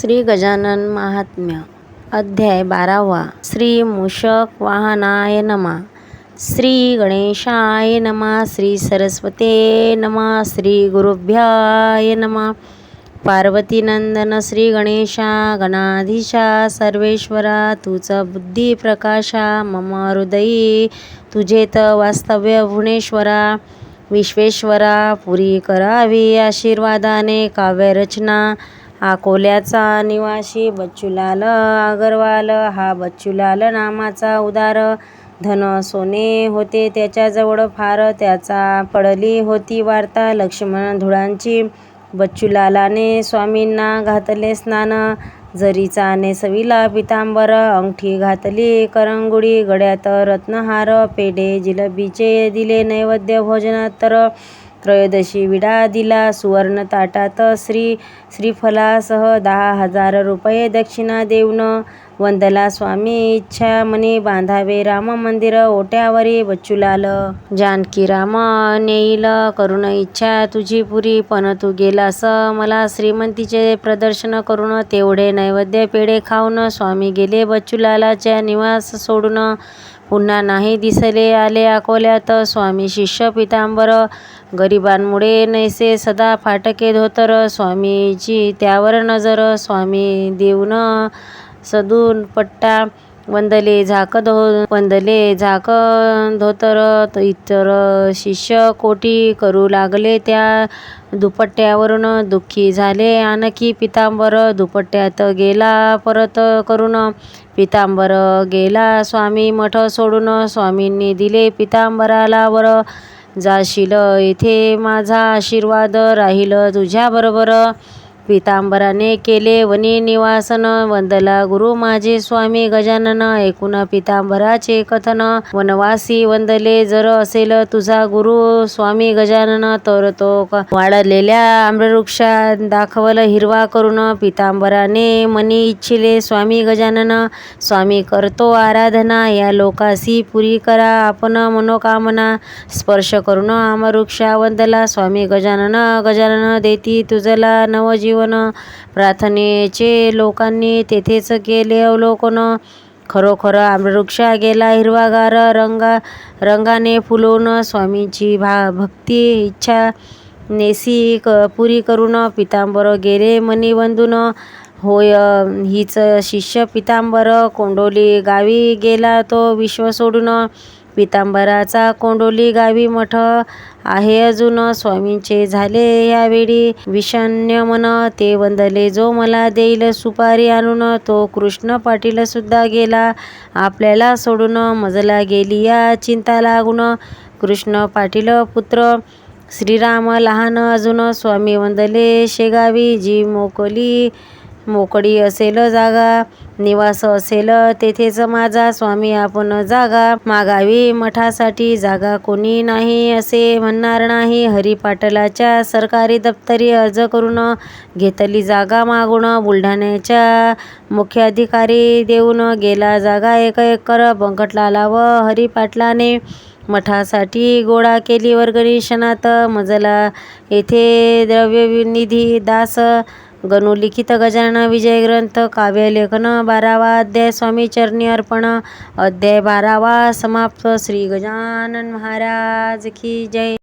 श्री गजानन महात्म्य अध्याय बारावा. श्री मूषक वाहनाय नमा. श्री गणेशाय नमा. श्री सरस्वते नमा. श्री गुरुभ्याय नमा. पार्वतीनंदन श्री गणेशा गणाधीशा सर्वेश्वरा तुझ बुद्धी प्रकाशा मम हृदयी तुझेत वास्तव्य भुवनेश्वरा विश्वेश्वरा पुरी करावी आशीर्वादाने काव्यरचना अकोल्याचा निवासी बच्चूलाल अगरवाल हा बच्चूलाल नामाचा उदार. धन सोने होते त्याच्याजवळ फार त्याचा पडली होती वार्ता. लक्ष्मण धुळांची बच्चूलालाने स्वामींना घातले स्नान. जरीचा नेसविला पितांबर अंगठी घातली करंगुडी गड्यात रत्नहार पेढे जिलबीचे दिले नैवेद्य भोजनात. तर त्रयोदशी विडा दिला सुवर्ण ताटात श्री श्रीफलासह दहा हजार रुपये दक्षिणा देऊन वंदला स्वामी इच्छा मनी बांधावे राम मंदिर ओट्यावरी बच्चूलाल. जानकी राम नेईल करून इच्छा तुझी पुरी पण तू गेलास मला श्रीमंतीचे प्रदर्शन करून तेवढे नैवेद्य पेढे खाऊन स्वामी गेले बच्चूलालाच्या निवास सोडून. पुन्हा नाही दिसले आले अकोल्यात. स्वामी शिष्य पितांबर गरिबांमुळे नैसे सदा फाटके धोतर. स्वामीची त्यावर नजर. स्वामी देऊन सदून पट्टा वंदले झाक धो वंदले झाक धोतर इतर शिष्य कोटी करू लागले त्या दुपट्ट्यावरून. दुःखी झाले आणखी पितांबर दुपट्ट्यात गेला परत करून. पितांबर गेला स्वामी मठ सोडून. स्वामींनी दिले पितांबराला वर. जाशील येथे माझा आशीर्वाद राहील तुझ्याबरोबर पितांबराने केले वनी निवासन. वंदला गुरु माझे स्वामी गजानन ऐकून पितांबराचे कथन. वनवासी वंदले जर असेल तुझा गुरु स्वामी गजानन तर तो वाढलेल्या आम्रवृक्षा दाखवल हिरवा करून. पितांबराने मनी इच्छिले स्वामी गजानन स्वामी करतो आराधना. या लोकासी पुरी करा आपण मनोकामना. स्पर्श करून आमवृक्षा वंदला स्वामी गजानन गजानन देती तुझला नवजीव जीवन. प्रार्थनेचे लोकांनी तेथेच केले अवलोकन खरोखर आम्रवृक्षा गेला हिरवागार रंगा रंगाने फुलवून स्वामींची भा भक्ती इच्छा नेसी क पुरी करून पितांबर गेले मनी होय हीच शिष्य पितांबर. कोंडोली गावी गेला तो विश्व सोडून. पितांबराचा कोंडोली गावी मठ. आहे अजून. स्वामींचे झाले यावेळी विषण्य मन. ते वंदले जो मला देईल सुपारी आणून. तो कृष्ण पाटील सुद्धा गेला. आपल्याला सोडून मजला गेली या चिंता लागून. कृष्ण पाटील पुत्र श्रीराम लहान अजून. स्वामी वंदले शेगावी जी मोकली मोकळी असेल जागा निवास असेल तेथेच माझा स्वामी आपण जागा. मागावी मठासाठी जागा कोणी नाही असे म्हणणार नाही. हरिपाटलाच्या सरकारी दप्तरी अर्ज करून घेतली जागा मागून बुलढाण्याच्या मुख्याधिकारी देऊन गेला जागा. एक एकर बंकटलाला व हरिपाटलाने मठासाठी गोळा केली. वर्गणी क्षणात मजला येथे द्रव्यनिधी दास गणुलिखित गजानन विजय ग्रंथ काव्यलेखन बारावा अध्याय स्वामी चरणी अर्पण अध्याय बारावा समाप्त. श्री गजानन महाराज की जय.